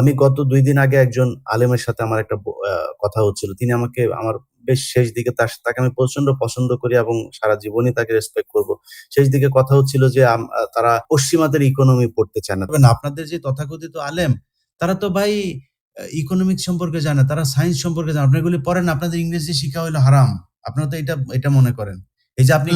আমি গত দুই দিন আগে একজন আলেমের সাথে আমার একটা কথা হচ্ছিল। তিনি আমাকে আমার বেশ শেষ দিকে তার তাকে আমি প্রচণ্ড পছন্দ করি এবং সারা জীবনই তাকে রেসপেক্ট করব। শেষ দিকে কথা হচ্ছিল যে তারা পশ্চিমাদের ইকোনমি পড়তে চায় না। তবে আপনাদের যে তথাকথিত আলেম তারা তো ভাই ইকোনমিক সম্পর্কে জানে তারা সায়েন্স সম্পর্কে জানে আপনার এগুলি পড়েন আপনাদের ইংরেজি শিক্ষা হলো হারাম। আপনারা তো এটা এটা মনে করেন। এই যে আপনি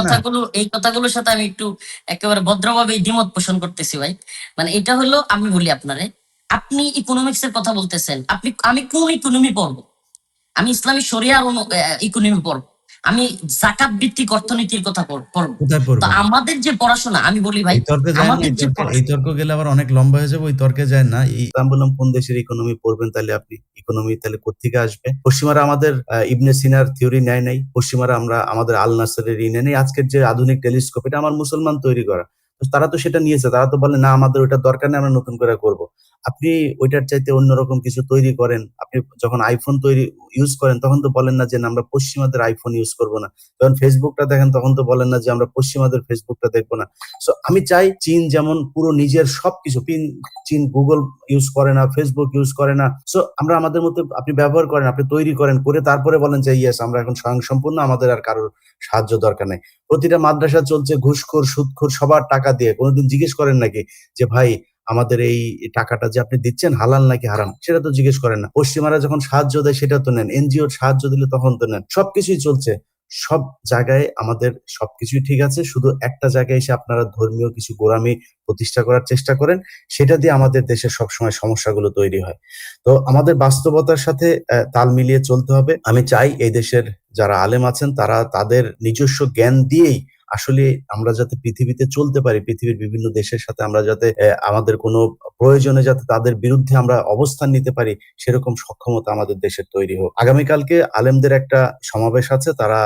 কথাগুলো এই কথাগুলোর সাথে আমি একটু একেবারে ভদ্রভাবে দ্বিমত পোষণ করতেছি ভাই। মানে এটা হলো আমি বলি আপনারে আপনি ইকোনমিক্স এর কথা বলতেছেন। আপনি আমি কোন ইকোনমি পড়ব? আমি ইসলামী শরিয়ার ইকোনমি পড়ব। আমি জাকাত ভিত্তিক অর্থনীতির কথা পড়- পড়ব। তো আমাদের যে পড়াশোনা আমি বলি ভাই এই তর্কে গেলে আবার অনেক লম্বা হয়ে যাবে ওই তর্কে যায় না। আমি বললাম কোন দেশের ইকোনমি পড়বেন তাহলে আপনি ইকোনমি তাহলে কোত্থেকে আসবে? পশ্চিমারা আমাদের ইবনে সিনার থিওরি নেয় নাই পশ্চিমারা আমরা আমাদের আল নাসারের ই নেয় নাই। আজকের যে আধুনিক টেলিস্কোপ এটা আমার মুসলমান তৈরি করা। তারা তো সেটা নিয়েছে তারা তো বলে না আমাদের ওটা দরকার নেই আমরা নতুন করে করব। আপনি ওইটার চাইতে অন্যরকম কিছু তৈরি করেন। আপনি যখন আইফোন তৈরি ইউজ করেন, তখন তো বলেন না যে আমরা পশ্চিমাদের আইফোন ইউজ করব না। যখন ফেসবুকটা দেখেন, তখন তো বলেন না যে আমরা পশ্চিমাদের ফেসবুকটা দেখব না। সো আমি চাই চীন যেমন পুরো নিজের সবকিছু চীন গুগল ইউজ করে না ফেসবুক ইউজ করে না। সো আমরা আমাদের মধ্যে আপনি ব্যবহার করেন, আপনি তৈরি করেন, করে তারপরে বলেন যে ইয়েস আমরা এখন স্বয়ংসম্পূর্ণ, আমাদের আর কারোর সাহায্য দরকার নেই। প্রতিটা মাদ্রাসা চলছে ঘুষখোর, সুদখোর, সবার টাকা দিয়ে। কোনোদিন জিজ্ঞেস করেন নাকি যে, ভাই আমাদের এই টাকাটা যে আপনি দিচ্ছেন হালাল নাকি হারাম, সেটা তো জিজ্ঞেস করেন না। পশ্চিমারা যখন সাহায্য দেয়, সেটা তো নেন। এনজিওর সাহায্য দিলে তখন তো নেন। সবকিছুই চলছে। সব জায়গায় আমাদের সবকিছুই ঠিক আছে। শুধু একটা জায়গায় এসে আপনারা ধর্মীয় কিছু গোড়ামি প্রতিষ্ঠা করার চেষ্টা করেন। সেটা দিয়ে আমাদের দেশের সবসময় সমস্যাগুলো তৈরি হয়। তো আমাদের বাস্তবতার সাথে তাল মিলিয়ে চলতে হবে। আমি চাই এই দেশের যারা আলেম আছেন, তারা তাদের নিজস্ব জ্ঞান দিয়েই আসলে আমরা যাতে পৃথিবীতে চলতে পারি, পৃথিবীর বিভিন্ন দেশের সাথে আমরা যাতে আমাদের কোনো প্রয়োজনে যাতে তাদের বিরুদ্ধে আমরা অবস্থান নিতে পারি, সেরকম সক্ষমতা আমাদের দেশের তৈরি হোক। আগামীকালকে আলেমদের একটা সমাবেশ আছে, তারা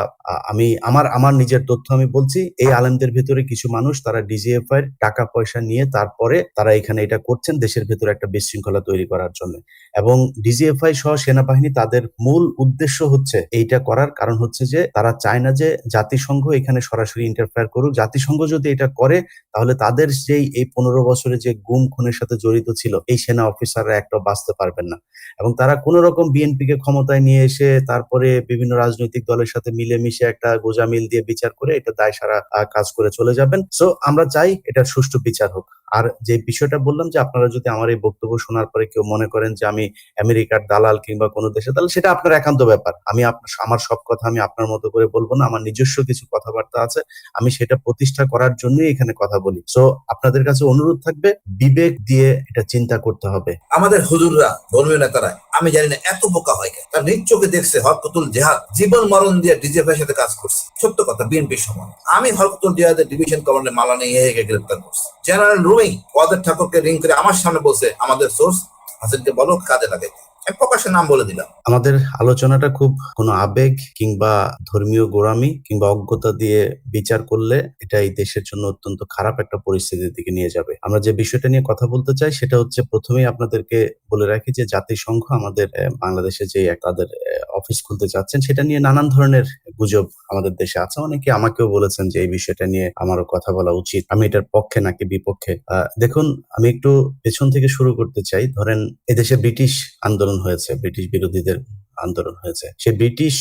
আমি, আমার আমার নিজের তথ্য আমি বলছি, এই আলেমদের ভেতরে কিছু মানুষ, তারা ডিজিএফআই এর টাকা পয়সা নিয়ে তারপরে তারা এখানে এটা করছেন, দেশের ভেতরে একটা বিশৃঙ্খলা তৈরি করার জন্য। এবং ডিজিএফআই সহ সেনাবাহিনী তাদের মূল উদ্দেশ্য হচ্ছে, এইটা করার কারণ হচ্ছে যে, তারা চায় না যে জাতিসংঘ এখানে সরাসরি ইন্টারফেয়ার করুক, জাতিসংঘ যদি এটা করে, তাহলে তাদের সেই এই পনেরো বছরে যে গুম খুনের সাথে জড়িত ছিল, এই সেনা অফিসাররা একটা বাঁচতে পারবেন না। এবং তারা কোন রকম বিএনপি কে ক্ষমতায় নিয়ে এসে তারপরে বিভিন্ন রাজনৈতিক দলের সাথে মিলেমিশে একটা গোজামিল দিয়ে বিচার করে এটা দায় সারা কাজ করে চলে যাবেন। সো আমরা চাই এটার সুষ্ঠু বিচার হোক। আর যে বিষয়টা বললাম যে আপনারা যদি আমার এই বক্তব্য শোনার পরে কেউ মনে করেন যে আমি আমেরিকার দালাল কিংবা কোনো দেশে দালাল, সেটা আপনার একান্ত ব্যাপার। আমি আমার সব কথা আমি আপনার মতো করে বলব না, আমার নিজস্ব কিছু কথাবার্তা আছে। আমি সেটা প্রতিষ্ঠা করার জন্যই এখানে কথা বলি। সো আপনাদের কাছে অনুরোধ থাকবে, বিবেক দিয়ে এটা চিন্তা করতে হবে। আমাদের হুজুররা, ধর্মীয় নেতারা, আমি জানি না এত বোকা হয় কেন। তার নিজ চোখে দেখছে হরকতুল জেহাদ, জীবন মরণ দিয়ে ডিজিএফআই সাথে কাজ করছে। সত্য কথা, বিএনপির সমান। আমি হরকতুল জেহাদের ডিভিশন কমান্ডে মালা নিয়ে হেগে গ্রেপ্তার করছি। জেনারেল রুমি ওয়াদের ঠাকুরকে রিং করে আমার সামনে বসে আমাদের সোর্স হাসিনকে বলো কাজে লাগাইতে। প্রকাশ্যে নাম বলে দিলাম। আমাদের আলোচনাটা খুব কোনো আবেগ কিংবা ধর্মীয় গোড়ামি কিংবা অজ্ঞতা দিয়ে বিচার করলে এটা এই দেশের জন্য অত্যন্ত খারাপ একটা পরিস্থিতির দিকে নিয়ে যাবে। আমরা যে বিষয়টা নিয়ে কথা বলতে চাই সেটা হচ্ছে প্রথমেই আপনাদেরকে বলে রাখি যে জাতিসংঘ আমাদের বাংলাদেশে যে এক তাদের অফিস খুলতে চাচ্ছেন সেটা নিয়ে নানান ধরনের গুজব আমাদের দেশে আছে। অনেকে আমাকেও বলেছেন যে এই বিষয়টা নিয়ে আমারও কথা বলা উচিত। আমি এটার পক্ষে নাকি বিপক্ষে? দেখুন, আমি একটু পেছন থেকে শুরু করতে চাই। ধরেন এদেশে ব্রিটিশ আন্দোলন হয়েছে ব্রিটিশ বিরোধীদের আন্দোলন হয়েছে। সে ব্রিটিশ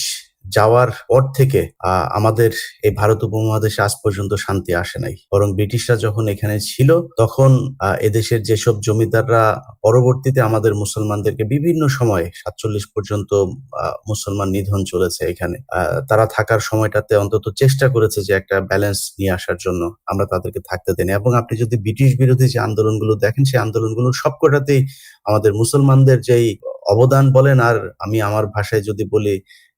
যাওয়ার পর থেকে আমাদের এই ভারত উপমহাদেশে আজ পর্যন্ত শান্তি আসে নাই। বরং ব্রিটিশরা যখন এখানে ছিল, তখন এদেশের যেসব জমিদাররা পরবর্তীতে আমাদের মুসলমানদেরকে বিভিন্ন সময়, সাতচল্লিশ পর্যন্ত মুসলমান নিধন চলেছে এখানে তারা থাকার সময়টাতে অন্তত চেষ্টা করেছে যে একটা ব্যালেন্স নিয়ে আসার জন্য আমরা তাদেরকে থাকতে দেন এবং আপনি যদি ব্রিটিশ বিরোধী যে আন্দোলনগুলো দেখেন, সেই আন্দোলনগুলো সবকটাতেই আমাদের মুসলমানদের যেই অবদান বলেন, আর আমি আমার ভাষায় যদি বলি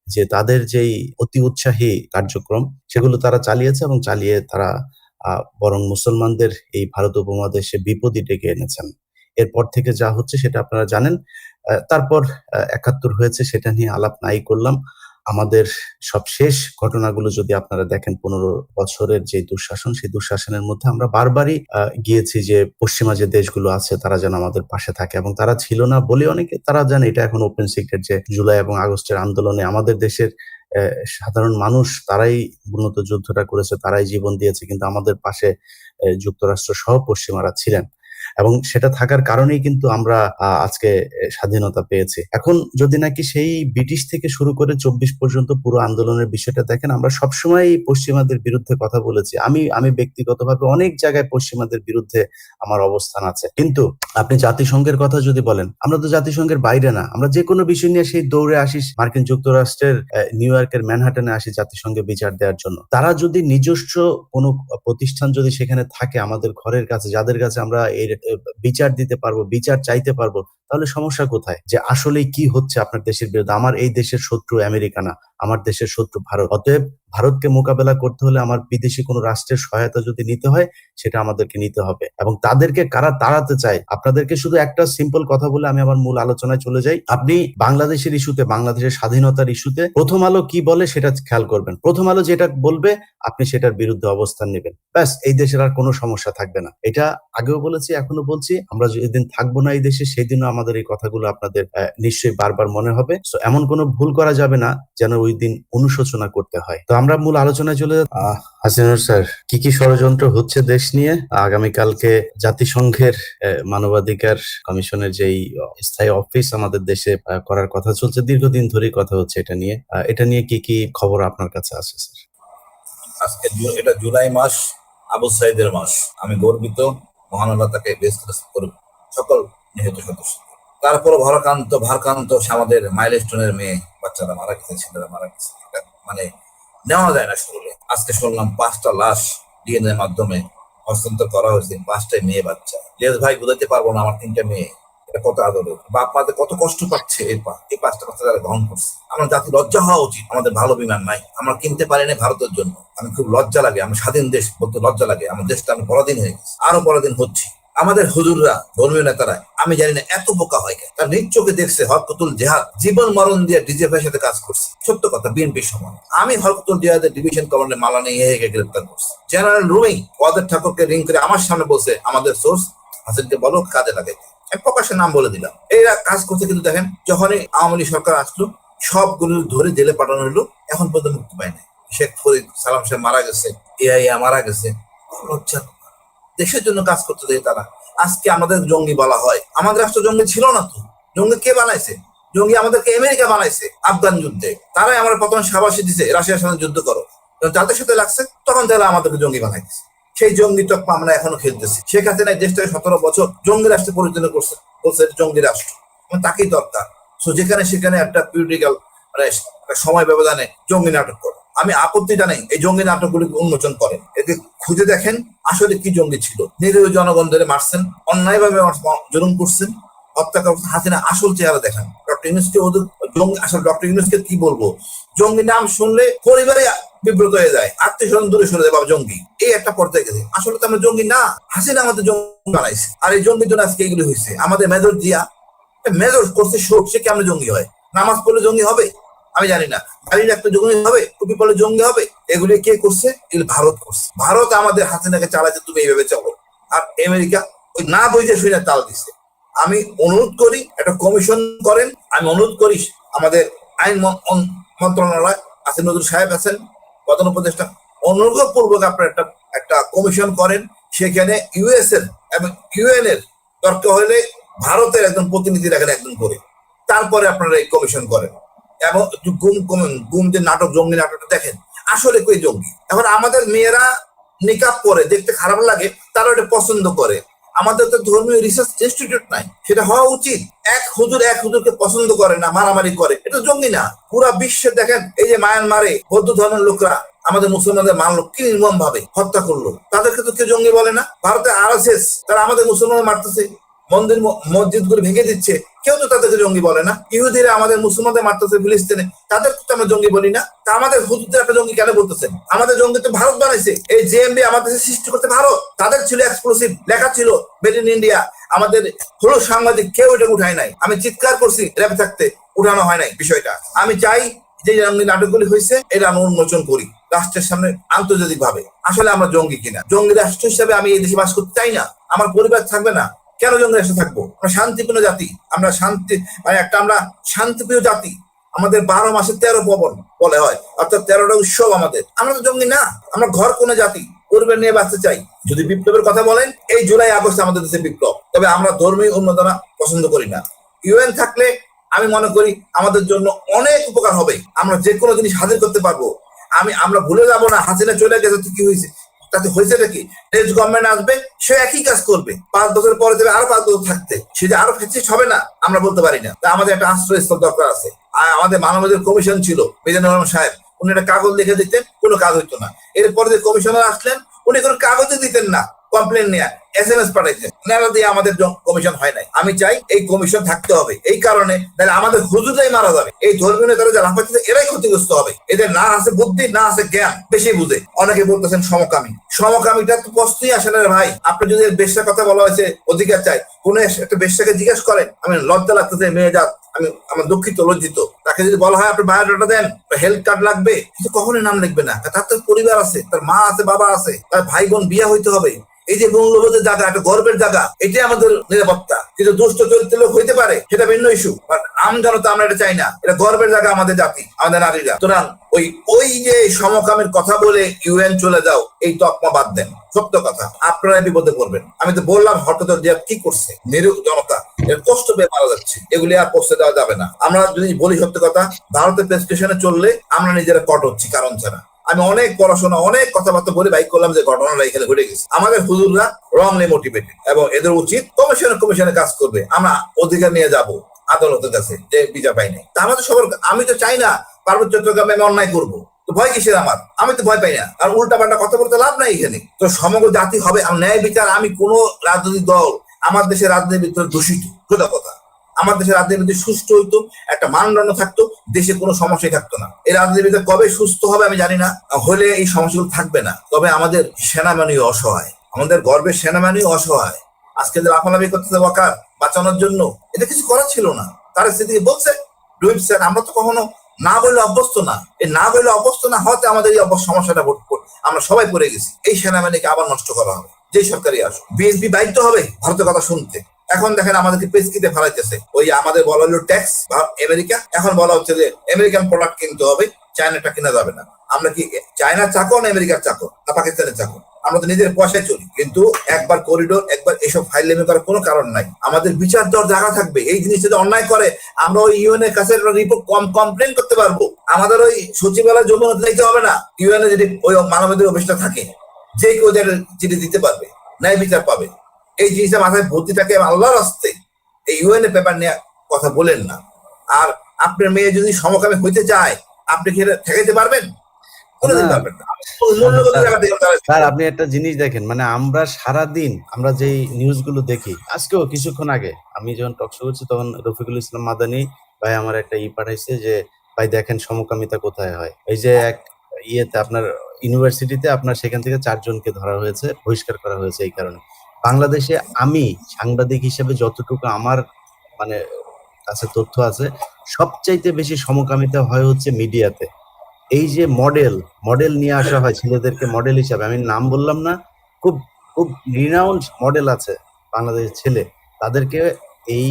যে তাদের যেই অতি উৎসাহী কার্যক্রম, সেগুলো তারা চালিয়েছে এবং চালিয়ে তারা বরং মুসলমানদের এই ভারত উপমহাদেশে বিপদই ডেকে এনেছেন। এরপর থেকে যা হচ্ছে সেটা আপনারা জানেন। তারপর একাত্তর হয়েছে সেটা নিয়ে আলাপ নাই করলাম। আমাদের সব শেষ ঘটনাগুলো যদি আপনারা দেখেন, পনেরো বছরের যে দুঃশাসন, সেই দুঃশাসনের মধ্যে আমরা বারবারই গিয়েছি যে পশ্চিমা যে দেশগুলো আছে, তারা যেন আমাদের পাশে থাকে এবং তারা ছিল না বলে অনেকে, তারা জানে এটা এখন ওপেন সিক্রেট যে জুলাই এবং আগস্টের আন্দোলনে আমাদের দেশের সাধারণ মানুষ, তারাই মূলত যুদ্ধটা করেছে, তারাই জীবন দিয়েছে, কিন্তু আমাদের পাশে যুক্তরাষ্ট্র সহ পশ্চিমারা ছিলেন। এবং সেটা থাকার কারণেই কিন্তু আমরা আজকে স্বাধীনতা পেয়েছি। এখন যদি নাকি সেই ব্রিটিশ থেকে শুরু করে চব্বিশ পর্যন্ত পুরো আন্দোলনের বিষয়টা দেখেন, আমরা সবসময় পশ্চিমাদের বিরুদ্ধে কথা বলেছি। আমি আমি ব্যক্তিগতভাবে অনেক জায়গায় পশ্চিমাদের বিরুদ্ধে আমার অবস্থান আছে। কিন্তু আপনি জাতিসংঘের কথা যদি বলেন, আমরা তো জাতিসংঘের বাইরে না। আমরা যে কোনো বিষয় নিয়ে সেই দৌড়ে আসি মার্কিন যুক্তরাষ্ট্রের নিউ ইয়র্কের ম্যানহাটনে আসি জাতিসংঘে বিচার দেওয়ার জন্য। তারা যদি নিজস্ব কোনো প্রতিষ্ঠান যদি সেখানে থাকে আমাদের ঘরের কাছে, যাদের কাছে আমরা এর বিচার দিতে পারব, বিচার চাইতে পারব, তাহলে সমস্যা কোথায়? যে আসলে কি হচ্ছে আপনার দেশের বিরুদ্ধে? আমার এই দেশের শত্রু আমেরিকা না। আমার দেশের শত্রু ভারত। অতএব ভারতকে মোকাবেলা করতে হলে আমার বিদেশি কোনো রাষ্ট্রের সহায়তা যদি নিতে হয়, সেটা আমাদেরকে নিতে হবে। এবং তাদেরকে কারা তাড়াতে চায়, আপনাদেরকে শুধু একটা সিম্পল কথা বলে আমি আমার মূল আলোচনায় চলে যাই। আপনি বাংলাদেশের ইস্যুতে বাংলাদেশের স্বাধীনতার ইস্যুতে প্রথম আলো কি বলে সেটা খেয়াল করবেন। প্রথম আলো যেটা বলবে, আপনি সেটার বিরুদ্ধে অবস্থান নেবেন। ব্যাস, এই দেশের আর কোনো সমস্যা থাকবে না। এটা আগেও বলেছি, এখনও বলছি, আমরা যেদিন থাকব না এই দেশে সেই দিনও আমাদের এই কথাগুলো আপনাদের নিশ্চয়ই বারবার মনে হবে। এমন কোনো ভুল করা যাবে না যেন ওই দিন অনুশোচনা করতে হয়। তো আমরা মূল আলোচনায় চলে হাসিনুর স্যার, কি কি ষড়যন্ত্র হচ্ছে দেশ নিয়ে? আগামীকালকে জাতিসংঘের মানবাধিকার কমিশনের যেই স্থায়ী অফিস আমাদের দেশে করার কথা চলছে, দীর্ঘদিন ধরেই কথা হচ্ছে এটা নিয়ে। এটা নিয়ে কি কি খবর আপনার কাছে আছে, স্যার? আজকে এটা জুলাই মাস, আবু সাইদের মাস। আমি গর্বিত মহান আল্লাহ তাকে বেস্ট সকল নিহত সদস্য তারপর ভারাক্রান্ত ভারকান্ত সে আমাদের মাইলস্টোনের মেয়ে, বাচ্চারা মারা গেছে, ছেলেরা মারা গেছে। মানে নেওয়া যায় না শুনলে আজকে শুনলাম পাঁচটা লাশ ডিএনএ মাধ্যমে হস্তান্তর করা হয়েছে, পাঁচটাই মেয়ে বাচ্চা। লেজ ভাই, বোঝাতে পারব না আমার তিনটা মেয়ে। এটা কত আদরের। বাপ মাদের কত কষ্ট পাচ্ছে এই এই পাঁচটা বাচ্চা তারা গ্রহণ করছে। আমার জাতি লজ্জা হওয়া উচিত। আমাদের ভালো বিমান নাই। আমরা কিনতে পারি না ভারতের জন্য। আমি খুব লজ্জা লাগে। আমি স্বাধীন দেশ বলতে লজ্জা লাগে। আমার দেশটা আমি পরাধীন হয়ে গেছে। আরও পরাধীন হচ্ছি। আমাদের হুজুররা, ধর্মীয় নেতারা, আমি জানি না এত বোকা হয় কেন। তার নিজ চোখে দেখছে হরকতুল জেহাদ, জীবন মরণ দিয়ে ডিজেফের সাথে কাজ করছে। সত্য কথা বিএনপির সময় আমি হরকতুল জেহাদের ডিভিশন কমান্ডে মালা নিয়ে গ্রেপ্তার করছি। জেনারেল রুমিং, ওয়াদের ঠাকুরকে রিং করে আমার সামনে বসে আমাদের সোর্স হাসিনকে বলো, কাজে লাগাইতে প্রকাশের নাম বলে দিলাম। এরা কাজ করছে কিন্তু দেখেন, যখনই আওয়ামী লীগ সরকার আসলো, সবগুলো ধরে জেলে পাঠানো হলো, এখন পর্যন্ত মুক্তি পায় নাই। শেখ ফরিদ, সালাম সাহেব মারা গেছে ইয়া মারা গেছে। লজ্জা দেশের জন্য কাজ করতে দেয় তারা। আজকে আমাদের জঙ্গি বলা হয়। আমাদের রাষ্ট্র জঙ্গি ছিল না তো। জঙ্গি কে বানাইছে? জঙ্গি আমাদেরকে আমেরিকা বানাইছে আফগান যুদ্ধে। তারাই আমার প্রথম সাবাসী দিছে, রাশিয়ার সাথে যুদ্ধ করো। যাদের সাথে লাগছে, তখন তারা আমাদেরকে জঙ্গি বানাইছে। সেই জঙ্গি তক আমরা এখনও খেলতেছি। শেখ হাসিনা দেশটাকে সতেরো বছর জঙ্গি রাষ্ট্রে পরিচালনা করছে, বলছে জঙ্গি রাষ্ট্র। তাকেই দরকার। তো যেখানে সেখানে একটা পিউরিটিক্যাল মানে সময় ব্যবধানে জঙ্গি নাটক করে। আমি আপত্তি জানাই এই জঙ্গি নাটকগুলিকে উন্মোচন করেন? একে খুঁজে দেখেন আসলে কি জঙ্গি ছিল। নিরীহ ধরে মারছেন, অন্যায়ভাবে জুলুম করছেন, হত্যা করছেন হাসিনা আসল চেহারা দেখান। ডক্টর ইউনুসকে ওদের জঙ্গি আসলে ডক্টর ইউনুসকে কি বলব? জঙ্গি নাম শুনলে পরিবারে বিব্রত হয়ে যায়, আত্মীয় স্বজন দূরে সরে যায়, বাবা জঙ্গি। এই একটা পর্যায়ে গেছে। আসলে তো আমরা জঙ্গি না। হাসিনা আমাদের জঙ্গি বানাইছে। আর এই জঙ্গির জন্য আজকে এগুলি হয়েছে। আমাদের মেজর জিয়া মেজর করছে শোক, সে কেমন জঙ্গি হয়? নামাজ পড়লে জঙ্গি হবে? আমি জানি না। গাড়ি একটা জঙ্গি হবে, টুপি পড়লে জঙ্গি হবে, এগুলি কে করছে? এগুলি ভারত করছে। ভারত আমাদের হাসিনাকে চালাচ্ছে তুমি এইভাবে চলো। আর আমেরিকা ওই না বুঝে শুনে তাল দিছে। আমি অনুরোধ করি, একটা কমিশন করেন, আমি অনুরোধ করি, আমাদের আইন মন- মন- মন্ত্রণালয় আছে, নজরুল সাহেব আছেন, প্রধান উপদেষ্টা অনুরোধ পূর্বক আপনার একটা একটা কমিশন করেন। সেখানে ইউএস এর এবং ইউএন এর দরকার হলে ভারতের একজন প্রতিনিধি রাখেন একজন করে। তারপরে আপনারা এই কমিশন করেন। এবং গুম কম- গুম যে নাটক, জঙ্গি নাটকটা দেখেন। আসলে কই জঙ্গি? এখন আমাদের মেয়েরা নিকাপ করে, দেখতে খারাপ লাগে, তারা এটা পছন্দ করে। আমাদের তো ধর্মীয় রিসার্চ ইনস্টিটিউট নাই, সেটা হওয়া উচিত। এক হুজুর এক হুজুরকে পছন্দ করে না, মারামারি করে, এটা জঙ্গি না। পুরা বিশ্বে দেখেন, এই যে মায়ানমারে বৌদ্ধ ধর্মের লোকরা, আমাদের মুসলমানদের মানলো কি নির্মম ভাবে হত্যা করল? তাদেরকে তো কেউ জঙ্গি বলে না। ভারতে আর তারা আমাদের মুসলমান মারতেছে। মন্দির মসজিদগুলো ভেঙে দিচ্ছে। কেউ তো তাদেরকে জঙ্গি বলে না। ইহুদিরা আমাদের মুসলমানদের মারতেছে, ফিলিস্তিনে। তাদের তো আমরা জঙ্গি বলি না। তা আমাদের হুজুরদের একটা জঙ্গি কেন বলতেছেন আমাদের জঙ্গি তো ভারত বানাইছে। এই জেএমবি আমাদের সৃষ্টি করতে ভারত। তাদের ছিল এক্সপ্লোসিভ লেখা ছিল মেড ইন ইন্ডিয়া আমাদের হলো সাংবাদিক, কেউ এটা উঠায় নাই। আমি চিৎকার করছি র্যাবে থাকতে, উঠানো হয় নাই বিষয়টা। আমি চাই যে জঙ্গি নাটকগুলি হয়েছে, এটা আমি উন্মোচন করি, রাষ্ট্রের সামনে আন্তর্জাতিক ভাবে আসলে আমরা জঙ্গি কিনা? জঙ্গি রাষ্ট্র হিসাবে আমি এই দেশে বাস করতে চাই না। আমার পরিবার থাকবে না। কেন জঙ্গি রাষ্ট্রে থাকব? আমরা শান্তিপূর্ণ জাতি। আমরা শান্তি মানে একটা আমরা শান্তিপ্রিয় জাতি। আমাদের বারো মাসে তেরো পবন বলে হয়। অর্থাৎ তেরোটা উৎসব আমাদের। আমরা তো জঙ্গি না। আমরা ঘর কোন জাতি। পরিবার নিয়ে বাঁচতে চাই। যদি বিপ্লবের কথা বলেন, এই জুলাই, আগস্ট আমাদের দেশে বিপ্লব। তবে আমরা ধর্মীয় উন্নতনা পছন্দ করি না। ইউএন থাকলে আমি মনে করি আমাদের জন্য অনেক উপকার হবে। আমরা যে কোনো জিনিস হাজির করতে পারব। আমি, আমরা ভুলে যাব না। হাসিনা চলে গেছে কি হয়েছে? তাতে হয়েছে নাকি? নেক্সট গভর্নমেন্ট আসবে, সে একই কাজ করবে। পাঁচ বছর পরে দেবে আরও পাঁচ বছর থাকতে। সে যে আরও ফেসিস হবে না, আমরা বলতে পারি না। তা আমাদের একটা আশ্রয়স্থল দরকার আছে। আর আমাদের মানবাধিকার কমিশন ছিল মিজানুর রহমান সাহেব, উনি একটা কাগজ লিখে দিতেন, কোনো কাজ হইতো না। এরপরে যে কমিশনার আসলেন, উনি কোনো কাগজই দিতেন না। কমপ্লেন নিয়ে এস এম এস পাঠাইতেন নেলা দিয়ে আমাদের কমিশন হয় নাই। আমি চাই এই কমিশন থাকতে হবে। এই কারণে তাহলে আমাদের হুজুরাই মারা যাবে। এই ধর্মীয় নেতারা যারা লাফাচ্ছে এরাই ক্ষতিগ্রস্ত হবে। এদের না আছে বুদ্ধি, না আছে জ্ঞান, বেশি বুঝে। অনেকে বলতেছেন সমকামী। সমকামীটা তো প্রশ্নই আসে না ভাই। আপনি যদি বেশ্যার কথা বলা হয়েছে, অধিকার চাই। কোন একটা বেশ্যাকে জিজ্ঞেস করেন, আমি লজ্জা লাগতেছে, মেয়ে যাক আমি আমার দুঃখিত, লজ্জিত। তাকে যদি বলা হয়, আপনি বায়োডাটা দেন হেলথ কার্ড লাগবে? কিন্তু কখনোই নাম লিখবে না। তার তো পরিবার আছে, তার মা আছে, বাবা আছে, তার ভাই বোন বিয়ে হইতে হবে। এই যে মূল্যবোধের জায়গা, একটা গর্বের জায়গা, এটাই আমাদের নিরাপত্তা। কিন্তু দুষ্ট চরিত্র লোক হইতে পারে, সেটা ভিন্ন ইস্যু বাট আম জনতা আমরা এটা চাই না। এটা গর্বের জায়গা আমাদের জাতি, আমাদের নারীরা। সুতরাং ওই ওই যে সমকামের কথা বলে ইউএন চলে যাও, এই তকমা বাদ দেন। সত্য কথা, আপনারা বিপদে পড়বেন। আমি তো বললাম, হঠাৎ কি করছে? নিরু জনতা, এর কষ্ট পেয়ে মারা যাচ্ছে। এগুলি আর পোস্টে দেওয়া যাবে না। আমরা যদি বলি সত্য কথা, ভারতের প্রেসক্রিপশনে চললে আমরা নিজেরা কট হচ্ছি, কারণ ছাড়া। আমি অনেক পড়াশোনা, অনেক কথাবার্তা বলে বাইক করলাম যে ঘটনাটা এখানে ঘটে গেছে। আমাদের হুজুররা রংলি মোটিভেটেড এবং এদের উচিত কমিশনে কমিশনে কাজ করবে। আমরা অধিকার নিয়ে যাব আদালতের কাছে, যে বিচার পাই নাই। তা আমাদের সবার আমি তো চাই না পার্বত্য চট্টগ্রামে আমি অন্যায় করব। তো ভয় কিসের আমার? আমি তো ভয় পাই না। আর উল্টা পাল্টা কথা বলতে লাভ নাই এখানে। তো সমগ্র জাতি হবে ন্যায় বিচার আমি কোন রাজনৈতিক দল, আমার দেশের রাজনীতির ভিতরে দূষিত সোজা কথা। আমার দেশের রাজনীতি সুস্থ হইতো, একটা মানদণ্ড থাকতো, দেশে কোনো সমস্যাই থাকতো না। এই রাজনীতিবিদ কবে সুস্থ হবে আমি জানি না, হলে এই সমস্যাগুলো থাকবে না। তবে আমাদের সেনাবাহিনী অসহায়, আমাদের গর্বের সেনাবাহিনী অসহায়। আজকে যে লাফালাফি করতেছে ওয়াকার বাঁচানোর জন্য এটা কিছু করা ছিল না। তার স্থিতি বলছে ডুইট স্যার, আমরা তো কখনো না বললে অভ্যস্ত না। এই না বললে অভ্যস্ত না হতে আমাদের এই সমস্যাটা আমরা সবাই পড়ে গেছি। এই সেনাবাহিনীকে আবার নষ্ট করা হবে। যে সরকারি আসুক। বিএনপি বাধ্য হবে, ভারতের কথা শুনতে। এখন দেখেন আমাদেরকে পেস্কিতে ফেলাইতেছে। ওই আমাদের বলা হলো ট্যাক্স বা আমেরিকা এখন বলা হচ্ছে যে আমেরিকান প্রোডাক্ট কিনতে হবে চায়নাটা কেনা যাবে না। আমরা কি চায়নার চাকর না আমেরিকার চাকর না পাকিস্তানের চাকর? আমরা তো নিজের পয়সায় চলি। কিন্তু একবার করিডোর একবার এসব ফাইল লেমে করার কোনো কারণ নাই। আমাদের বিচার দেওয়ার জায়গা থাকবে। এই জিনিসটা যদি অন্যায় করে, আমরা ওই ইউএন এর কাছে রিপোর্ট কম কমপ্লেন করতে পারব। আমাদের ওই সচিবালয় জন্য দিতে হবে না। ইউএন এ যদি ওই মানবাধিকার অফিসটা থাকে, যে কেউ চিঠি দিতে পারবে, ন্যায় বিচার পাবে। এই জিনিসটা মাথায় ভর্তি থাকে আল্লাহর হস্তে এই ইউএন এ পেপার নিয়ে কথা বলেন না। আর আপনার মেয়ে যদি সমকামী হইতে চায় আপনি কি ঠেকাইতে পারবেন? স্যার আপনি একটা জিনিস দেখেন মানে আমরা সারা দিন আমরা যেই নিউজগুলো দেখি আজকেও কিছুক্ষণ আগে আমি যখন টকশো করছি তখন রফিকুল ইসলাম মাদানি ভাই আমার একটা ই পাঠাইছে যে ভাই দেখেন সমকামিতা কোথায় হয়? এই যে এক ইয়েতে আপনার ইউনিভার্সিটিতে আপনার সেখান থেকে চারজনকে ধরা হয়েছে বহিষ্কার করা হয়েছে এই কারণে। বাংলাদেশে আমি সাংবাদিক হিসেবে যতটুকু আমার মানে কাছে তথ্য আছে, সবচাইতে বেশি সমকামিতা হয় হচ্ছে মিডিয়াতে। এই যে মডেল মডেল নিয়ে আসা হয় ছেলেদেরকে মডেল হিসাবে, আমি নাম বললাম না, খুব খুব রিনাউন্ড মডেল আছে বাংলাদেশের ছেলে। তাদেরকে এই,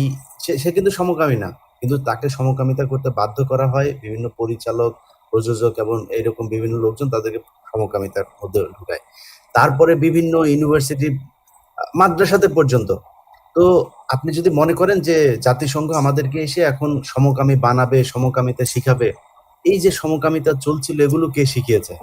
সে কিন্তু সমকামী না, কিন্তু তাকে সমকামিতা করতে বাধ্য করা হয় বিভিন্ন পরিচালক, প্রযোজক এবং এইরকম বিভিন্ন লোকজন তাদেরকে সমকামিতার মধ্যে ঢুকায়। তারপরে বিভিন্ন ইউনিভার্সিটি মাদ্রাসাতে পর্যন্ত। তো আপনি যদি মনে করেন যে জাতিসংঘ আমাদেরকে এসে এখন সমকামী বানাবে, সমকামিতা শিখাবে, এই যে সমকামিতা চলছিল এগুলো কে শিখিয়েছে?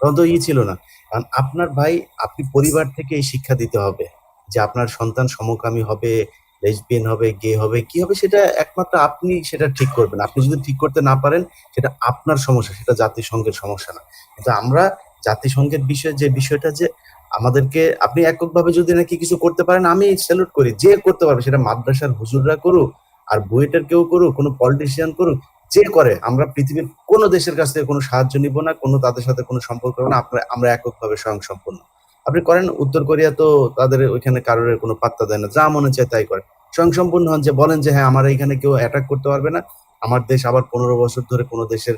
তখন ই ছিল না। কারণ আপনার ভাই, আপনি পরিবার থেকে এই শিক্ষা দিতে হবে যে আপনার সন্তান সমকামী হবে লেসবিয়ান হবে গে হবে, কি হবে সেটা একমাত্র আপনি সেটা ঠিক করবেন। আপনি যদি ঠিক করতে না পারেন, সেটা আপনার সমস্যা, সেটা জাতিসংঘের সমস্যা না। কিন্তু আমরা জাতিসংঘের বিষয়ে যে বিষয়টা যে আমাদেরকে আপনি এককভাবে যদি নাকি কিছু করতে পারেন, আমি স্যালুট করি। যে করতে পারবে, সেটা মাদ্রাসার হুজুররা করুক আর বুয়েটের কেউ করুক, কোনো পলিটিশিয়ান করুক, যে করে, আমরা পৃথিবীর কোনো দেশের কাছ থেকে কোনো সাহায্য নিব না, কোনো তাদের সাথে কোনো সম্পর্ক না, আমরা আমরা এককভাবে স্বয়ংসম্পূর্ণ। আপনি করেন, উত্তর কোরিয়া তো তাদের ওইখানে কারোর কোনো পাত্তা দেয় না, যা মনে চায় তাই করে। স্বয়ংসম্পূর্ণ হন যে বলেন যে হ্যাঁ আমার এখানে কেউ অ্যাটাক করতে পারবে না, আমার দেশ আবার পনেরো বছর ধরে কোনো দেশের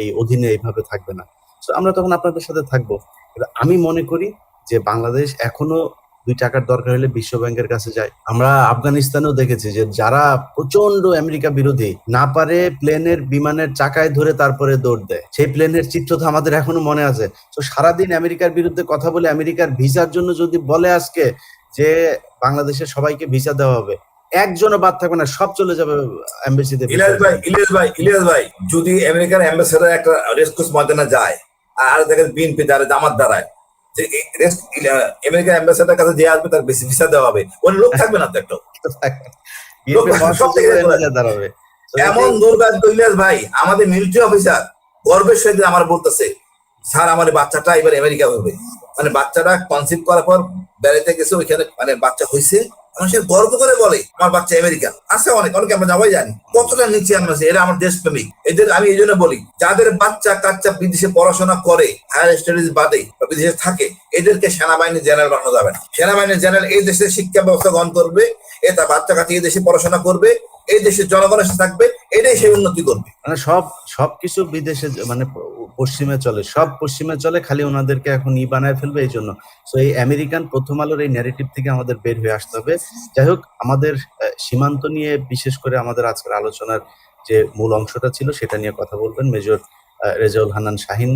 এই অধীনে এইভাবে থাকবে না। আমরা তখন আপনাদের সাথে থাকব। আমি মনে করি যে বাংলাদেশ এখনও দুই টাকার দরকার হলে বিশ্ব ব্যাংকের কাছে যায়। আমরা আফগানিস্তানেও দেখেছি যে যারা প্রচণ্ড আমেরিকা বিরোধী, না পারে প্লেনের বিমানের চাকায় ধরে তারপরে দৌড় দেয়। সেই প্লেনের চিত্র তো আমাদের এখনও মনে আছে। তো সারাদিন আমেরিকার বিরুদ্ধে কথা বলে আমেরিকার ভিসার জন্য যদি বলে আজকে যে বাংলাদেশের সবাইকে ভিসা দেওয়া হবে, একজনও বাদ থাকবে না, সব চলে যাবে এম্বাসিতে ইলিয়াস ভাই ইলিয়াস ভাই ইলিয়াস ভাই, যদি আমেরিকার একটা রেসকোর্স ময়দানে যায় আর দেখেন বিএনপি দ্বারা জামাত দ্বারায় যে আমেরিকার অ্যাম্বাসেডার কাছে যে আসবে তার বেশি ভিসা দেওয়া হবে। ওই লোক থাকবে না তো একটা। এমন দুর্ভাগ্য ইলিয়াস ভাই আমাদের মিলিটারি অফিসার গর্বের সহিত আমার বলতেছে স্যার আমার বাচ্চাটা এবার আমেরিকা হবে। মানে বাচ্চাটা কনসিভ করার পর বেড়াতে গেছে ওইখানে মানে বাচ্চা হয়েছে সে গর্ব করে বলে, আমার বাচ্চা আমেরিকা। আছে অনেক অনেক আমরা যাবাই জানি। কতটা নিচে আমরা এরা আমার দেশপ্রেমিক। এদের আমি এই জন্য বলি, যাদের বাচ্চা কাচ্চা বিদেশে পড়াশোনা করে হায়ার স্টাডিজ বাদে বা বিদেশে থাকে, এদেরকে সেনাবাহিনী জেনারেল বানানো যাবে না। সেনাবাহিনী জেনারেল এই দেশের শিক্ষা ব্যবস্থা গ্রহণ করবে, এ তার বাচ্চা কাচ্চা এই দেশে পড়াশোনা করবে, এই দেশের জনগণের সাথে থাকবে, এটাই সে উন্নতি করবে। মানে সব সবকিছু বিদেশে মানে পশ্চিমে চলে। সব পশ্চিমে চলে, খালি ওনাদেরকে এখন ই বানায় ফেলবে এই জন্য। তো এই আমেরিকান প্রথম আলোর এই ন্যারেটিভ থেকে আমাদের বের হয়ে আসতে হবে। যাই হোক, আমাদের সীমান্ত নিয়ে বিশেষ করে আমাদের আজকের আলোচনার যে মূল অংশটা ছিল, সেটা নিয়ে কথা বলবেন মেজর রেজাউল হানান শাহিন।